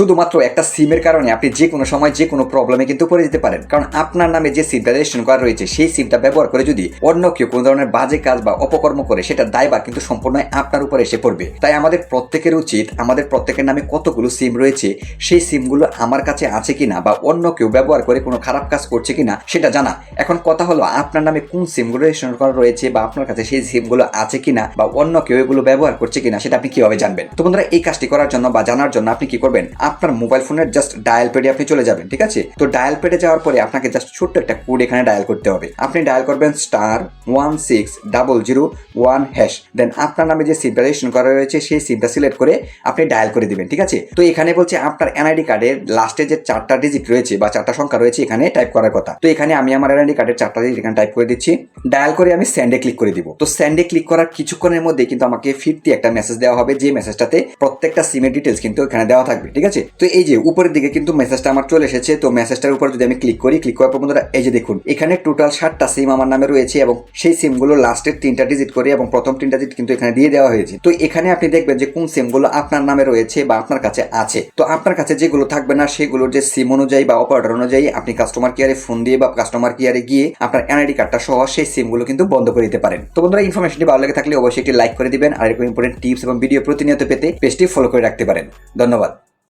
শুধুমাত্র একটা সিমের কারণে আপনি যে কোনো সময় যে কোনো প্রবলেমে কিন্তু পড়ে যেতে পারেন। কারণ আপনার নামে যে সিমটা রেজিস্ট্রেশন করা রয়েছে, সেই সিমটা ব্যবহার করে যদি অন্য কেউ কোনো ধরনের বাজে কাজ বা অপকর্ম করে, সেটা দায়ভার কিন্তু সম্পূর্ণ আপনার উপর এসে পড়বে। তাই আমাদের প্রত্যেকের উচিত, আমাদের প্রত্যেকের নামে কতগুলো সিম রয়েছে, সেই সিমগুলো আমার কাছে আছে কিনা বা অন্য কেউ ব্যবহার করে কোনো খারাপ কাজ করছে কিনা, সেটা জানা। এখন কথা হলো, আপনার নামে কোন সিমগুলো রেজিস্ট্রেশন করা রয়েছে বা আপনার কাছে সেই সিমগুলো আছে কিনা বা অন্য কেউ এগুলো ব্যবহার করছে কিনা, সেটা আপনি কীভাবে জানবেন? তো বন্ধুরা, এই কাজটি করার জন্য বা জানার জন্য আপনি কি করবেন? আপনার মোবাইল ফোনের জাস্ট ডায়াল পেডে আপনি চলে যাবেন, ঠিক আছে? তো ডায়াল পেডে যাওয়ার পরে আপনাকে জাস্ট ছোট্ট একটা কোড এখানে ডায়াল করতে হবে। আপনি ডায়াল করবেন star one six double zero one hash then আপনার নামে যে সিমটা রেজিস্ট্রেশন করা রয়েছে, সেই সিমটা সিলেক্ট করে আপনি ডায়াল করে দিবেন, ঠিক আছে? তো এখানে বলছে আপনার এনআইডি কার্ডের লাস্টে যে চারটা ডিজিট রয়েছে বা চারটা সংখ্যা রয়েছে, এখানে টাইপ করার কথা। তো এখানে আমি আমার এনআইডি কার্ডের চারটা ডিজিট এখানে টাইপ করে দিচ্ছি। ডায়াল করে আমি স্যান্ডে ক্লিক করে দিব। তো স্যান্ডে ক্লিক করার কিছুক্ষণের মধ্যে কিন্তু আমাকে ফিরতি একটা মেসেজ দেওয়া হবে, যে মেসেজটাতে প্রত্যেকটা সিমের ডিটেলস কিন্তু এখানে দেওয়া থাকবে, ঠিক আছে? তো এই যে, উপরের দিকে কিন্তু মেসেজটা আমার চলে এসেছে। তো মেসেজটার উপর যদি আমি ক্লিক করি ক্লিক করার পর বন্ধুরা, এই যে দেখুন, এখানে টোটাল সাতটা সিম আমার নামে রয়েছে এবং সেই সিমগুলো লাস্টের তিনটা ডিজিট করে এবং প্রথম তিনটা ডিজিট কিন্তু এখানে দিয়ে দেওয়া হয়েছে। তো এখানে আপনি দেখবেন যে কোন সিমগুলো আপনার নামে রয়েছে বা আপনার কাছে আছে। তো আপনার কাছে যেগুলো থাকবে না, সেগুলোর যে সিম অনুযায়ী বা অপারেটর অনুযায়ী আপনি কাস্টমার কেয়ারে ফোন দিয়ে বা কাস্টমার কেয়ারে গিয়ে আপনার এনআইডি কার্ডটা সহ সেই সিমগুলো কিন্তু বন্ধ করে দিতে পারেন। তো বন্ধুরা ইনফরমেশনটি ভালো লাগে থাকলে অবশ্যই একটি লাইক করে দিবেন। আর এরকম ইম্পর্টেন্ট টিপস এবং ভিডিও প্রতিনিয়ত পেতে পেজটি ফলো করে রাখতে পারেন। ধন্যবাদ।